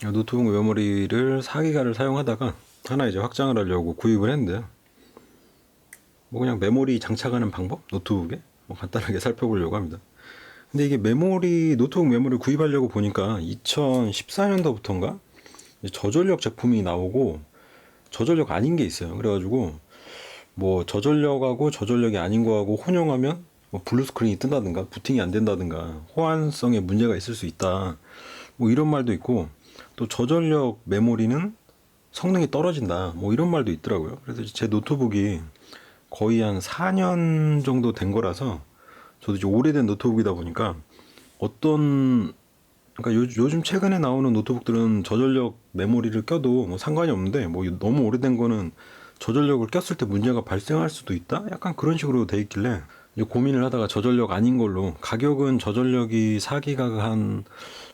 노트북 메모리를 4기가를 사용하다가 하나 이제 확장을 하려고 구입을 했는데요. 뭐 그냥 메모리 장착하는 방법 노트북에 뭐 간단하게 살펴보려고 합니다. 근데 이게 메모리 노트북 메모리 구입하려고 보니까 2014년도부터인가 저전력 제품이 나오고 저전력 아닌 게 있어요. 그래가지고 뭐 저전력하고 저전력이 아닌 거하고 혼용하면 뭐 블루 스크린이 뜬다든가 부팅이 안 된다든가 호환성에 문제가 있을 수 있다. 뭐 이런 말도 있고 또 저전력 메모리는 성능이 떨어진다. 뭐 이런 말도 있더라고요. 그래서 제 노트북이 거의 한 4년 정도 된 거라서 저도 이제 오래된 노트북이다 보니까 어떤 그러니까 요, 요즘 최근에 나오는 노트북들은 저전력 메모리를 껴도 뭐 상관이 없는데 뭐 너무 오래된 거는 저전력을 꼈을 때 문제가 발생할 수도 있다? 약간 그런 식으로 돼 있길래 이제 고민을 하다가 저전력 아닌 걸로 가격은 저전력이 4기가가 한,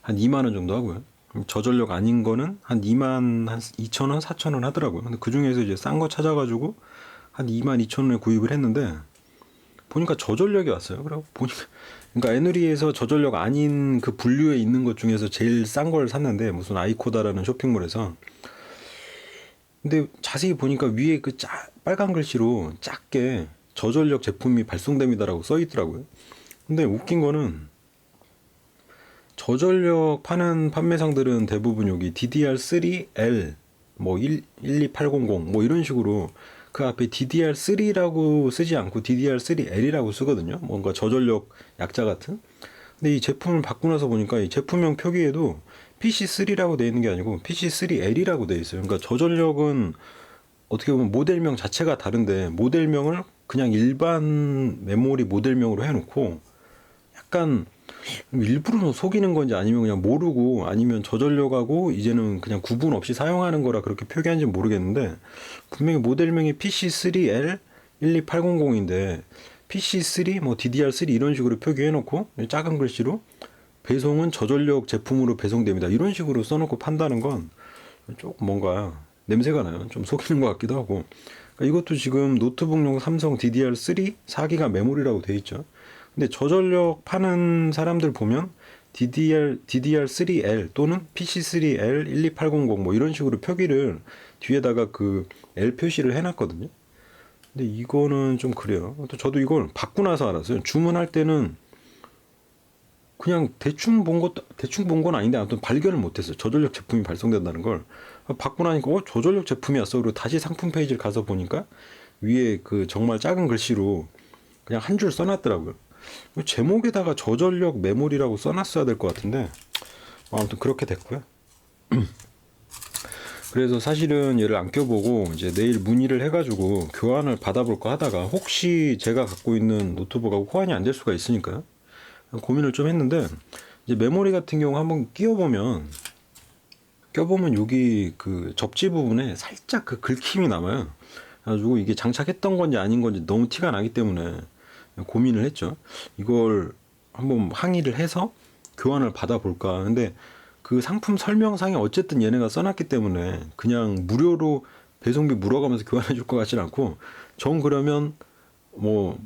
한 2만 원 정도 하고요. 저전력 아닌 거는 한 2만 한 2천 원, 4천 원 하더라고요. 근데 그 중에서 이제 싼 거 찾아가지고 한 2만 2천 원에 구입을 했는데 보니까 저전력이 왔어요. 그리고 보니까 그러니까 에누리에서 저전력 아닌 그 분류에 있는 것 중에서 제일 싼 걸 샀는데 무슨 아이코다라는 쇼핑몰에서 근데 자세히 보니까 위에 그 짜, 빨간 글씨로 작게 저전력 제품이 발송됩니다라고 써 있더라고요. 근데 웃긴 거는 저전력 파는 판매상들은 대부분 여기 DDR3L 뭐 1, 12800 뭐 이런 식으로 그 앞에 DDR3라고 쓰지 않고 DDR3L이라고 쓰거든요. 뭔가 저전력 약자 같은. 근데 이 제품을 바꾸고 나서 보니까 이 제품명 표기에도 PC3라고 되어 있는 게 아니고 PC3L이라고 되어 있어요. 그러니까 저전력은 어떻게 보면 모델명 자체가 다른데 모델명을 그냥 일반 메모리 모델명으로 해놓고 약간 일부러 속이는 건지 아니면 그냥 모르고 아니면 저전력하고 이제는 그냥 구분 없이 사용하는 거라 그렇게 표기한지 모르겠는데 분명히 모델명이 PC3L 12800인데 PC3 뭐 DDR3 이런 식으로 표기해 놓고 작은 글씨로 배송은 저전력 제품으로 배송됩니다. 이런 식으로 써놓고 판다는 건 조금 뭔가 냄새가 나요. 좀 속이는 것 같기도 하고. 그러니까 이것도 지금 노트북용 삼성 DDR3 4기가 메모리라고 돼 있죠 근데 저전력 파는 사람들 보면 DDR, DDR3L 또는 PC3L 12800 뭐 이런 식으로 표기를 뒤에다가 그 L 표시를 해놨거든요. 근데 이거는 좀 그래요. 또 저도 이걸 받고 나서 알았어요. 주문할 때는 그냥 대충 본 것도 대충 본 건 아닌데 아무튼 발견을 못했어요. 저전력 제품이 발송된다는 걸 받고 나니까 어 저전력 제품이었어. 그리고 다시 상품 페이지를 가서 보니까 위에 그 정말 작은 글씨로 그냥 한 줄 써놨더라고요. 제목에다가 저전력 메모리라고 써놨어야 될 것 같은데 뭐 아무튼 그렇게 됐고요. 그래서 사실은 얘를 안 껴보고 이제 내일 문의를 해가지고 교환을 받아볼까 하다가 혹시 제가 갖고 있는 노트북하고 호환이 안 될 수가 있으니까요. 고민을 좀 했는데 이제 메모리 같은 경우 한번 끼워보면 껴보면 여기 그 접지 부분에 살짝 그 긁힘이 남아요. 그래가지고 이게 장착했던 건지 아닌 건지 너무 티가 나기 때문에 고민을 했죠. 이걸 한번 항의를 해서 교환을 받아볼까. 근데 그 상품 설명상에 어쨌든 얘네가 써놨기 때문에 그냥 무료로 배송비 물어가면서 교환해 줄 것 같진 않고 정 그러면 뭐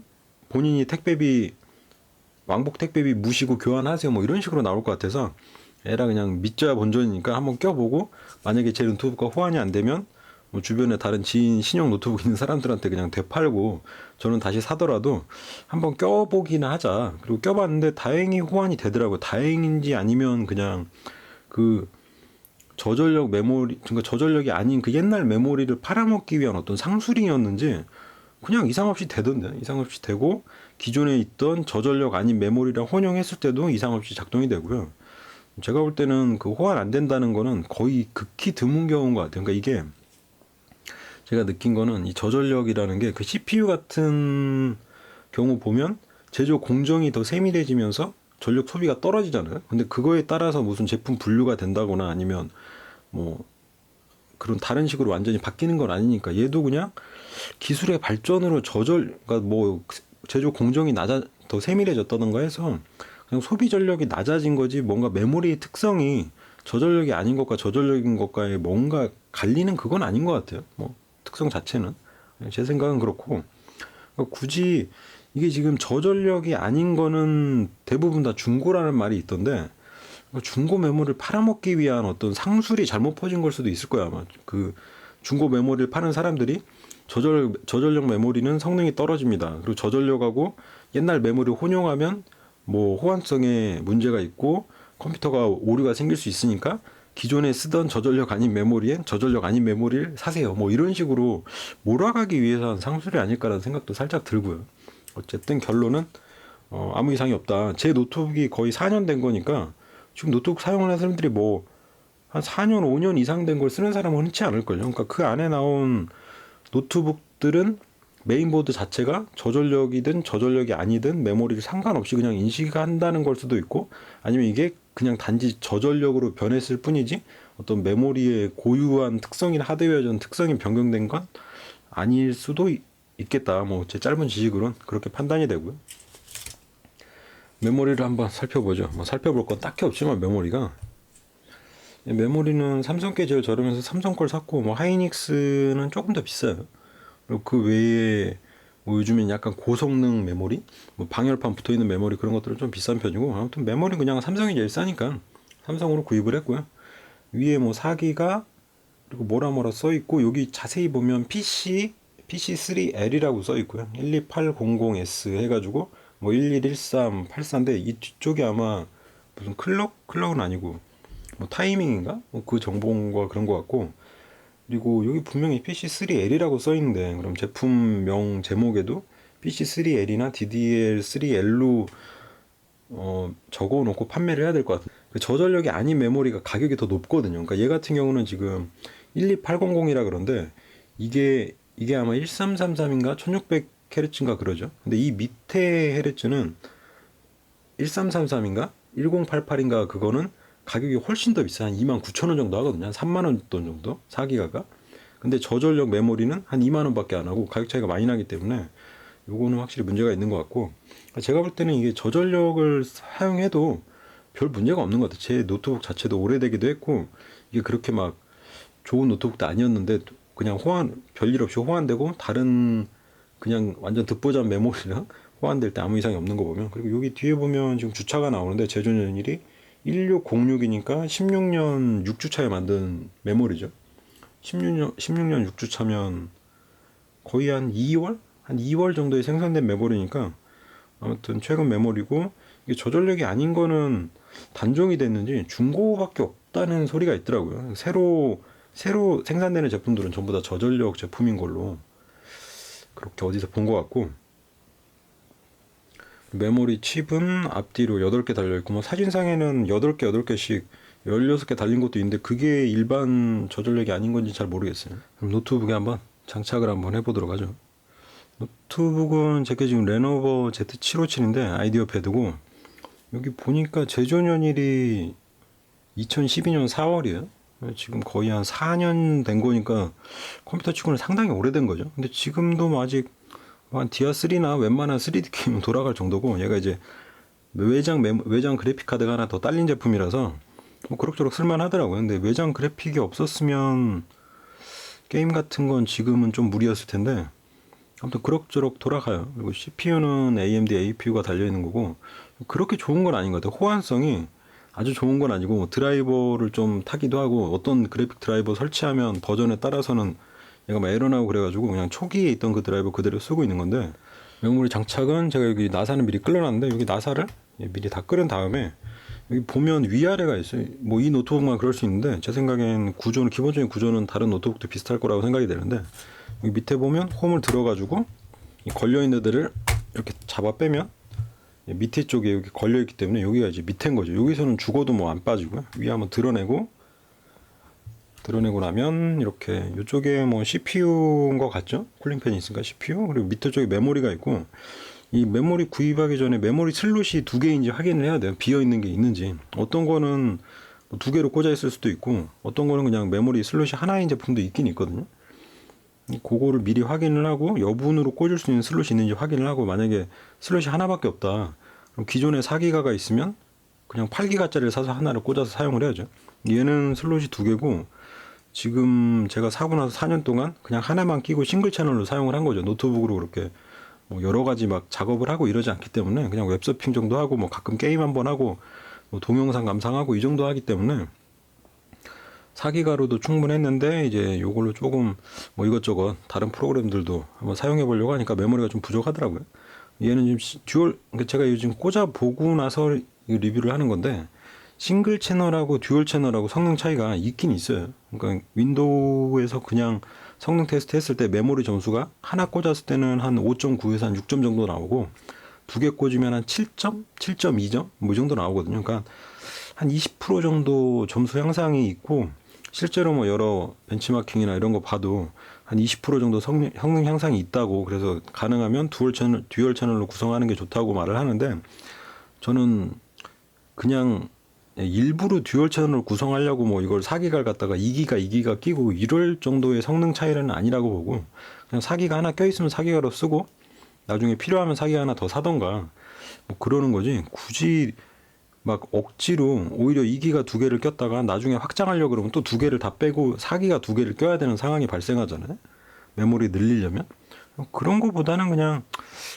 본인이 택배비 왕복 택배비 무시고 교환하세요 뭐 이런 식으로 나올 것 같아서 에라 그냥 믿져야 본전이니까 한번 껴보고 만약에 제 노트북과 호환이 안 되면 뭐 주변에 다른 지인 신형 노트북 있는 사람들한테 그냥 되팔고 저는 다시 사더라도 한번 껴보기나 하자. 그리고 껴봤는데 다행히 호환이 되더라고요. 다행인지 아니면 그냥 그 저전력 메모리, 그러니까 저전력이 아닌 그 옛날 메모리를 팔아먹기 위한 어떤 상술이었는지 그냥 이상 없이 되던데 이상 없이 되고 기존에 있던 저전력 아닌 메모리랑 혼용했을 때도 이상 없이 작동이 되고요. 제가 볼 때는 그 호환 안 된다는 거는 거의 극히 드문 경우인 것 같아요. 그러니까 이게 제가 느낀 거는 이 저전력이라는 게 그 CPU 같은 경우 보면 제조 공정이 더 세밀해지면서 전력 소비가 떨어지잖아요. 근데 그거에 따라서 무슨 제품 분류가 된다거나 아니면 뭐 그런 다른 식으로 완전히 바뀌는 건 아니니까 얘도 그냥 기술의 발전으로 저절 그러니까 뭐 제조 공정이 낮아 더 세밀해졌다던가 해서 그냥 소비 전력이 낮아진 거지 뭔가 메모리의 특성이 저전력이 아닌 것과 저전력인 것과의 뭔가 갈리는 그건 아닌 것 같아요. 뭐 특성 자체는. 제 생각은 그렇고. 그러니까 굳이 이게 지금 저전력이 아닌 거는 대부분 다 중고라는 말이 있던데 중고 메모리를 팔아먹기 위한 어떤 상술이 잘못 퍼진 걸 수도 있을 거야 아마. 그 중고 메모리를 파는 사람들이 저절 저전력 메모리는 성능이 떨어집니다. 그리고 저전력하고 옛날 메모리 혼용하면 뭐 호환성에 문제가 있고 컴퓨터가 오류가 생길 수 있으니까 기존에 쓰던 저전력 아닌 메모리엔 저전력 아닌 메모리를 사세요. 뭐 이런 식으로 몰아가기 위해서 한 상술이 아닐까라는 생각도 살짝 들고요. 어쨌든 결론은 어, 아무 이상이 없다. 제 노트북이 거의 4년 된 거니까 지금 노트북 사용하는 사람들이 뭐 한 4년, 5년 이상 된 걸 쓰는 사람은 흔치 않을걸요. 그러니까 그 안에 나온 노트북들은 메인보드 자체가 저전력이든 저전력이 아니든 메모리를 상관없이 그냥 인식한다는 걸 수도 있고 아니면 이게 그냥 단지 저전력으로 변했을 뿐이지 어떤 메모리의 고유한 특성인 하드웨어전 특성이 변경된 건 아닐 수도 있- 있겠다. 뭐 제 짧은 지식으로는 그렇게 판단이 되고요. 메모리를 한번 살펴보죠. 뭐 살펴볼 건 딱히 없지만 메모리가 메모리는 삼성 게 제일 저렴해서 삼성 걸 샀고 뭐 하이닉스는 조금 더 비싸요. 그리고 그 외에 뭐 요즘엔 약간 고성능 메모리, 뭐 방열판 붙어 있는 메모리 그런 것들은 좀 비싼 편이고 아무튼 메모리 그냥 삼성이 제일 싸니까 삼성으로 구입을 했고요. 위에 뭐 4기가 그리고 뭐라 뭐라 써 있고 여기 자세히 보면 PC PC3L이라고 써 있고요. 12800S 해가지고 뭐 111384인데 이 뒤쪽이 아마 무슨 클럭 클럭은 아니고 뭐 타이밍인가 뭐 그 정보가 그런 것 같고 그리고 여기 분명히 PC3L이라고 써 있는데 그럼 제품명 제목에도 PC3L이나 DDR3L로 어, 적어 놓고 판매를 해야 될 것 같아요. 그 저전력이 아닌 메모리가 가격이 더 높거든요. 그러니까 얘 같은 경우는 지금 12800이라 그런데 이게 이게 아마 1333인가 1600Hz인가 그러죠. 근데 이 밑에 헤르츠는 1333인가 1088인가 그거는 가격이 훨씬 더 비싸. 한 29,000원 정도 하거든요. 한 3만 원 돈 정도. 4기가가. 근데 저전력 메모리는 한 2만 원밖에 안 하고 가격 차이가 많이 나기 때문에 요거는 확실히 문제가 있는 것 같고 제가 볼 때는 이게 저전력을 사용해도 별 문제가 없는 것 같아요. 제 노트북 자체도 오래되기도 했고 이게 그렇게 막 좋은 노트북도 아니었는데 그냥 호환 별일 없이 호환되고 다른 그냥 완전 듣보잡 메모리랑 호환될 때 아무 이상이 없는 거 보면 그리고 여기 뒤에 보면 지금 주차가 나오는데 제조년일이 1606이니까 16년 6주 차에 만든 메모리죠. 16년 16년 6주 차면 거의 한 2월 한 2월 정도에 생산된 메모리니까 아무튼 최근 메모리고 이게 저전력이 아닌 거는 단종이 됐는지 중고밖에 없다는 소리가 있더라고요. 새로 새로 생산되는 제품들은 전부 다 저전력 제품인 걸로 그렇게 어디서 본 것 같고 메모리 칩은 앞뒤로 8개 달려있고 뭐 사진상에는 8개 8개씩 16개 달린 것도 있는데 그게 일반 저전력이 아닌 건지 잘 모르겠어요. 그럼 노트북에 한번 장착을 한번 해보도록 하죠. 노트북은 제게 지금 레노버 Z757인데 아이디어 패드고 여기 보니까 제조년일이 2012년 4월이에요. 지금 거의 한 4년 된 거니까 컴퓨터 치고는 상당히 오래된 거죠. 근데 지금도 뭐 아직 한 디아 3나 웬만한 3D 게임은 돌아갈 정도고 얘가 이제 외장 메모, 외장 그래픽 카드가 하나 더 딸린 제품이라서 뭐 그럭저럭 쓸만하더라고요. 근데 외장 그래픽이 없었으면 게임 같은 건 지금은 좀 무리였을 텐데 아무튼 그럭저럭 돌아가요. 그리고 CPU는 AMD APU가 달려 있는 거고 그렇게 좋은 건 아닌 것 같아요. 호환성이 아주 좋은 건 아니고 드라이버를 좀 타기도 하고 어떤 그래픽 드라이버 설치하면 버전에 따라서는 얘가 막 에러 나고 그래가지고 그냥 초기에 있던 그 드라이버 그대로 쓰고 있는 건데 메모리 장착은 제가 여기 나사는 미리 끌어놨는데 여기 나사를 미리 다 끌은 다음에 여기 보면 위아래가 있어요. 뭐 이 노트북만 그럴 수 있는데 제 생각엔 구조는 기본적인 구조는 다른 노트북도 비슷할 거라고 생각이 되는데 여기 밑에 보면 홈을 들어가지고 이 걸려 있는 데를 이렇게 잡아 빼면 이 밑에 쪽에 여기 걸려 있기 때문에 여기가 이제 밑에인 거죠. 여기서는 죽어도 뭐 안 빠지고요. 위에 한번 드러내고 드러내고 나면 이렇게 이쪽에 뭐 CPU인 것 같죠? 쿨링팬이 있으니까 CPU 그리고 밑에 쪽에 메모리가 있고 이 메모리 구입하기 전에 메모리 슬롯이 두 개인지 확인을 해야 돼요. 비어 있는 게 있는지 어떤 거는 뭐 두 개로 꽂아 있을 수도 있고 어떤 거는 그냥 메모리 슬롯이 하나인 제품도 있긴 있거든요. 그거를 미리 확인을 하고 여분으로 꽂을 수 있는 슬롯이 있는지 확인을 하고 만약에 슬롯이 하나밖에 없다. 그럼 기존에 4기가가 있으면 그냥 8기가짜리를 사서 하나를 꽂아서 사용을 해야죠. 얘는 슬롯이 두 개고 지금 제가 사고 나서 4년 동안 그냥 하나만 끼고 싱글 채널로 사용을 한 거죠. 노트북으로 그렇게 뭐 여러 가지 막 작업을 하고 이러지 않기 때문에 그냥 웹서핑 정도 하고 뭐 가끔 게임 한번 하고 뭐 동영상 감상하고 이 정도 하기 때문에 4기가로도 충분했는데 이제 요걸로 조금 뭐 이것저것 다른 프로그램들도 한번 사용해 보려고 하니까 메모리가 좀 부족하더라고요. 얘는 지금 시- 듀얼 그러니까 제가 요즘 꽂아 보고 나서 이 리뷰를 하는 건데 싱글 채널하고 듀얼 채널하고 성능 차이가 있긴 있어요. 그러니까 윈도우에서 그냥 성능 테스트 했을 때 메모리 점수가 하나 꽂았을 때는 한 5.9에서 한 6점 정도 나오고 두 개 꽂으면 한 7점, 7.2점 뭐이 정도 나오거든요. 그러니까 한 20% 정도 점수 향상이 있고 실제로 뭐 여러 벤치마킹이나 이런 거 봐도 한 20% 정도 성능, 성능 향상이 있다고 그래서 가능하면 듀얼 채널 듀얼 채널로 구성하는 게 좋다고 말을 하는데 저는 그냥 일부러 듀얼 채널을 구성하려고 뭐 이걸 4기가를 갖다가 2기가 2기가 끼고 이럴 정도의 성능 차이는 아니라고 보고 그냥 4기가 하나 껴있으면 4기가로 쓰고 나중에 필요하면 4기가 하나 더 사던가 뭐 그러는 거지. 굳이 막 억지로 오히려 2기가 두 개를 꼈다가 나중에 확장하려고 그러면 또 두 개를 다 빼고 4기가 두 개를 껴야 되는 상황이 발생하잖아요. 메모리 늘리려면 그런 거보다는 그냥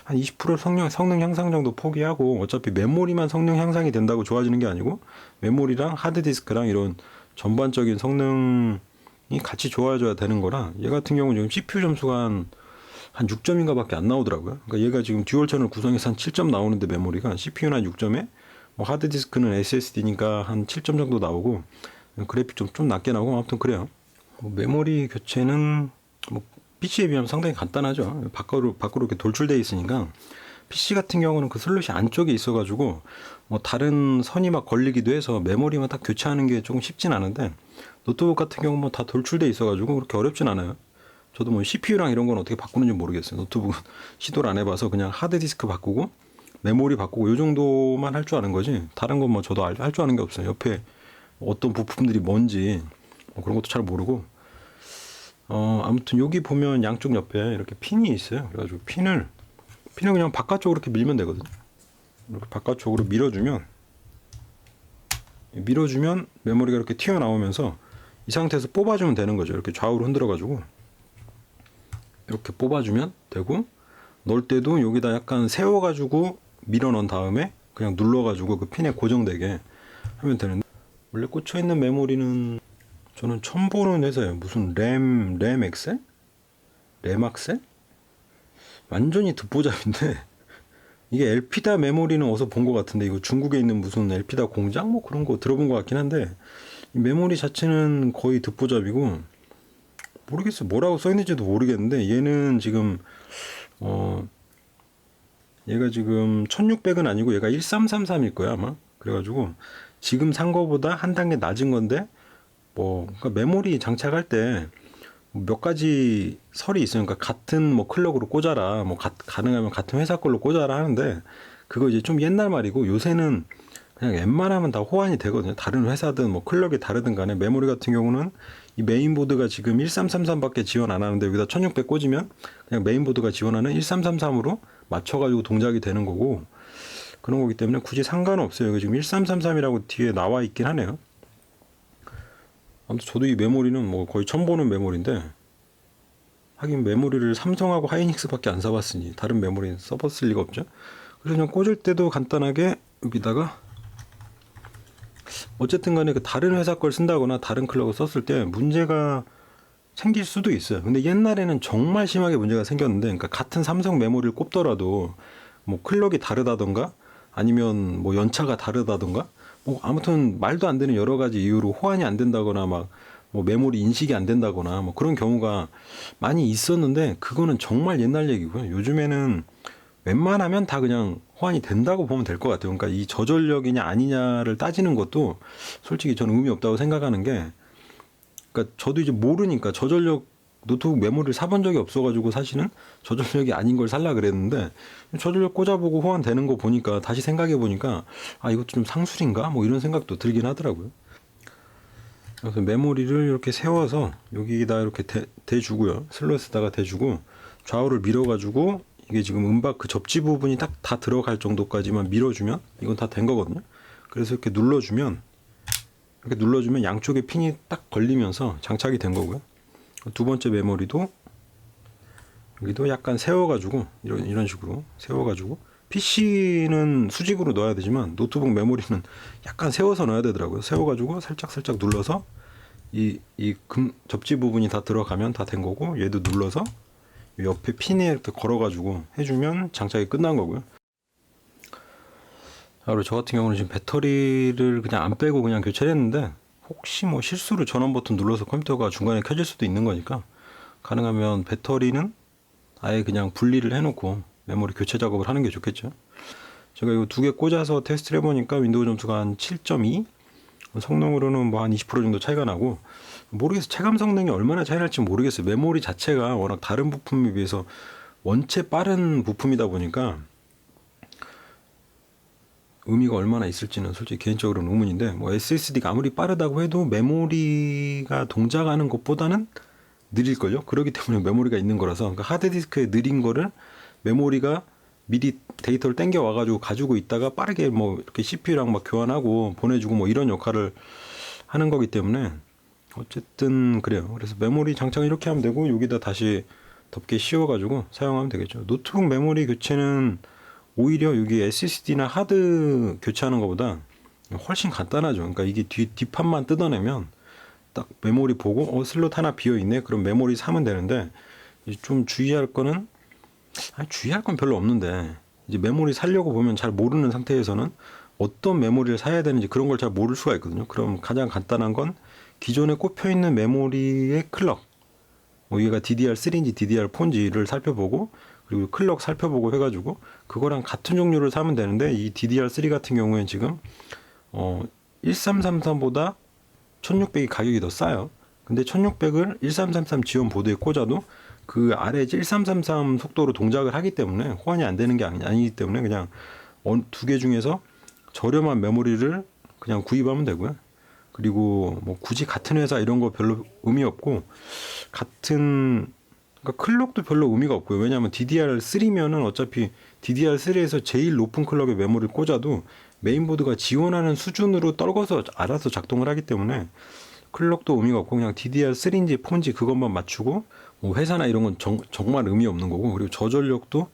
한 20% 성능, 성능 향상 정도 포기하고 어차피 메모리만 성능 향상이 된다고 좋아지는 게 아니고 메모리랑 하드디스크랑 이런 전반적인 성능이 같이 좋아져야 되는 거라 얘 같은 경우는 지금 CPU 점수가 한, 한 6점인가 밖에 안 나오더라고요. 그러니까 얘가 지금 듀얼 채널 구성해서 한 7점 나오는데 메모리가 CPU는 한 6점에 뭐 하드디스크는 SSD니까 한 7점 정도 나오고 그래픽 좀, 좀 낮게 나오고 아무튼 그래요. 뭐 메모리 교체는 뭐 PC에 비하면 상당히 간단하죠. 밖으로 밖으로 이렇게 돌출돼 있으니까 PC 같은 경우는 그 슬롯이 안쪽에 있어가지고 뭐 다른 선이 막 걸리기도 해서 메모리만 딱 교체하는 게 조금 쉽진 않은데 노트북 같은 경우 뭐다 돌출돼 있어가지고 그렇게 어렵진 않아요. 저도 뭐 CPU랑 이런 건 어떻게 바꾸는지 모르겠어요. 노트북은 시도를 안 해봐서 그냥 하드디스크 바꾸고 메모리 바꾸고 요 정도만 할 줄 아는 거지 다른 건 뭐 저도 할 줄 아는 게 없어요. 옆에 어떤 부품들이 뭔지 뭐 그런 것도 잘 모르고 어, 아무튼 여기 보면 양쪽 옆에 이렇게 핀이 있어요. 그래가지고 핀을 핀을 그냥 바깥쪽으로 이렇게 밀면 되거든요. 이렇게 바깥쪽으로 밀어주면 밀어주면 메모리가 이렇게 튀어나오면서 이 상태에서 뽑아주면 되는 거죠. 이렇게 좌우로 흔들어가지고 이렇게 뽑아주면 되고 넣을 때도 여기다 약간 세워가지고 밀어 넣은 다음에 그냥 눌러가지고 그 핀에 고정되게 하면 되는데 원래 꽂혀 있는 메모리는 저는 처음 보는 회사예요. 무슨 램, 램 엑셀? 램 악셀? 완전히 듣보잡인데 이게 엘피다 메모리는 어디서 본 것 같은데 이거 중국에 있는 무슨 엘피다 공장 뭐 그런 거 들어본 것 같긴 한데 이 메모리 자체는 거의 듣보잡이고 모르겠어 뭐라고 써 있는지도 모르겠는데 얘는 지금 어 얘가 지금 1600은 아니고 얘가 1333일 거야 아마 그래가지고 지금 산 거보다 한 단계 낮은 건데 뭐 그러니까 메모리 장착할 때 몇 가지 설이 있어요. 그러니까 같은 뭐 클럭으로 꽂아라, 뭐 가, 가능하면 같은 회사 걸로 꽂아라 하는데 그거 이제 좀 옛날 말이고 요새는 그냥 웬만하면 다 호환이 되거든요. 다른 회사든 뭐 클럭이 다르든 간에 메모리 같은 경우는 이 메인보드가 지금 1333밖에 지원 안 하는데 여기다 1600 꽂으면 그냥 메인보드가 지원하는 1333으로 맞춰가지고 동작이 되는 거고 그런 거기 때문에 굳이 상관없어요. 여기 지금 1333이라고 뒤에 나와 있긴 하네요. 아무튼 저도 이 메모리는 뭐 거의 처음 보는 메모리인데 하긴 메모리를 삼성하고 하이닉스밖에 안 사봤으니 다른 메모리는 써봤을 리가 없죠. 그래서 그냥 꽂을 때도 간단하게 여기다가 어쨌든 간에 그 다른 회사 걸 쓴다거나 다른 클럭을 썼을 때 문제가 생길 수도 있어요. 근데 옛날에는 정말 심하게 문제가 생겼는데, 그러니까 같은 삼성 메모리를 꼽더라도 뭐 클럭이 다르다던가 아니면 뭐 연차가 다르다던가 뭐 아무튼 말도 안 되는 여러 가지 이유로 호환이 안 된다거나 막 뭐 메모리 인식이 안 된다거나 뭐 그런 경우가 많이 있었는데 그거는 정말 옛날 얘기고요. 요즘에는 웬만하면 다 그냥 호환이 된다고 보면 될 것 같아요. 그러니까 이 저전력이냐 아니냐를 따지는 것도 솔직히 저는 의미 없다고 생각하는 게 그러니까 저도 이제 모르니까 저전력 노트북 메모리를 사본 적이 없어가지고 사실은 저전력이 아닌 걸 살라 그랬는데 저전력 꽂아보고 호환되는 거 보니까 다시 생각해 보니까 아 이것도 좀 상술인가 뭐 이런 생각도 들긴 하더라고요. 그래서 메모리를 이렇게 세워서 여기다 이렇게 대, 대주고요. 슬롯에다가 대주고 좌우를 밀어가지고 이게 지금 음박 그 접지 부분이 딱 다 들어갈 정도까지만 밀어주면 이건 다 된 거거든요. 그래서 이렇게 눌러주면 이렇게 눌러주면 양쪽에 핀이 딱 걸리면서 장착이 된 거고요. 두 번째 메모리도 여기도 약간 세워가지고 이런 이런 식으로 세워가지고 PC는 수직으로 넣어야 되지만 노트북 메모리는 약간 세워서 넣어야 되더라고요. 세워가지고 살짝 살짝 눌러서 이 이 금 접지 부분이 다 들어가면 다 된 거고 얘도 눌러서 이 옆에 핀에 이렇게 걸어가지고 해주면 장착이 끝난 거고요. 자, 그리고 저 같은 경우는 지금 배터리를 그냥 안 빼고 그냥 교체를 했는데 혹시 뭐 실수로 전원 버튼 눌러서 컴퓨터가 중간에 켜질 수도 있는 거니까 가능하면 배터리는 아예 그냥 분리를 해놓고 메모리 교체 작업을 하는 게 좋겠죠. 제가 이거 두 개 꽂아서 테스트를 해보니까 윈도우 점수가 한 7.2 성능으로는 뭐 한 20% 정도 차이가 나고 모르겠어요. 체감 성능이 얼마나 차이 날지 모르겠어요. 메모리 자체가 워낙 다른 부품에 비해서 원체 빠른 부품이다 보니까 의미가 얼마나 있을지는 솔직히 개인적으로는 의문인데 뭐 SSD가 아무리 빠르다고 해도 메모리가 동작하는 것보다는 느릴걸요. 그렇기 때문에 메모리가 있는 거라서 그러니까 하드디스크에 느린 거를 메모리가 미리 데이터를 땡겨 와가지고 가지고 있다가 빠르게 뭐 이렇게 CPU랑 막 교환하고 보내주고 뭐 이런 역할을 하는 거기 때문에 어쨌든 그래요. 그래서 메모리 장착 이렇게 하면 되고 여기다 다시 덮개 씌워가지고 사용하면 되겠죠. 노트북 메모리 교체는 오히려 여기 SSD나 하드 교체하는 것보다 훨씬 간단하죠. 그러니까 이게 뒤 뒷판만 뜯어내면 딱 메모리 보고 어 슬롯 하나 비어 있네. 그럼 메모리 사면 되는데 이제 좀 주의할 거는 아니, 주의할 건 별로 없는데 이제 메모리 살려고 보면 잘 모르는 상태에서는 어떤 메모리를 사야 되는지 그런 걸 잘 모를 수가 있거든요. 그럼 가장 간단한 건 기존에 꼽혀 있는 메모리의 클럭 뭐 얘가 DDR3인지 DDR4인지를 살펴보고 그리고 클럭 살펴보고 해가지고 그거랑 같은 종류를 사면 되는데 이 DDR3 같은 경우에는 지금 어 1333보다 1600이 가격이 더 싸요. 근데 1600을 1333 지원 보드에 꽂아도 그 아래 1333 속도로 동작을 하기 때문에 호환이 안 되는 게 아니, 아니기 때문에 그냥 두 개 중에서 저렴한 메모리를 그냥 구입하면 되고요. 그리고 뭐 굳이 같은 회사 이런 거 별로 의미 없고 같은 그러니까 클럭도 별로 의미가 없고요. 왜냐하면 DDR3면은 어차피 DDR3에서 제일 높은 클럭의 메모리를 꽂아도 메인보드가 지원하는 수준으로 떨궈서 알아서 작동을 하기 때문에 클럭도 의미가 없고 그냥 DDR3인지 4인지 그것만 맞추고 뭐 회사나 이런 건 정, 정말 의미 없는 거고 그리고 저전력도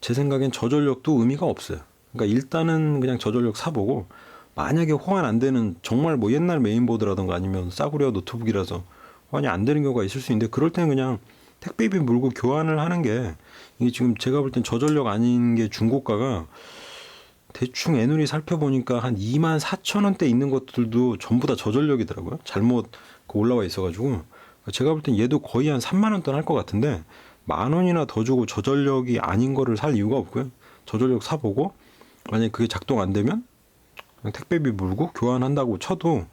제 생각엔 저전력도 의미가 없어요. 그러니까 일단은 그냥 저전력 사보고 만약에 호환 안 되는 정말 뭐 옛날 메인보드라던가 아니면 싸구려 노트북이라서 호환이 안 되는 경우가 있을 수 있는데 그럴 때는 그냥 택배비 물고 교환을 하는 게 이게 지금 제가 볼 땐 저전력 아닌 게 중고가가 대충 애누리 살펴보니까 한 2만 4천 원대 있는 것들도 전부 다 저전력이더라고요. 잘못 그 올라와 있어가지고 제가 볼 땐 얘도 거의 한 3만 원돈할것 같은데 만 원이나 더 주고 저전력이 아닌 거를 살 이유가 없고요. 저전력 사보고 만약에 그게 작동 안 되면 택배비 물고 교환한다고 쳐도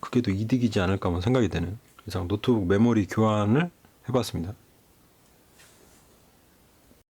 그게 더 이득이지 않을까 뭐 생각이 되는 이상 노트북 메모리 교환을 해봤습니다.